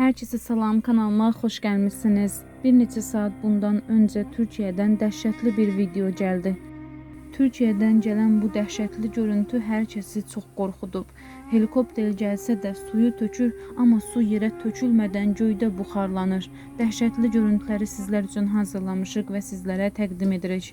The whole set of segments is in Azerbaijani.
Herkese salam kanalıma xoş gəlmisiniz. Bir neçə saat bundan öncə Türkiyədən dəhşətli bir video gəldi. Türkiyədən gələn bu dəhşətli görüntü hər kəsi çox qorxudub. Helikopter gəlsə də suyu tökür, amma su yerə tökülmədən göydə buxarlanır. Dəhşətli görüntüləri sizlər üçün hazırlamışıq və sizlərə təqdim edirik.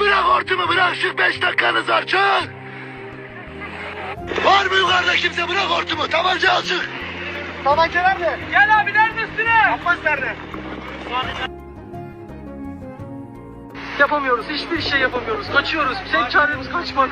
Bırak hortumu bırak şu beş dakikanız var çık. Var mı yukarıda kimse bırak hortumu tabanca al çık. Tabanca nerede? Gel abi neredesin? Abbas nerede? Yapamıyoruz. Hiçbir şey yapamıyoruz. Kaçıyoruz. Tek çaremiz kaçmak.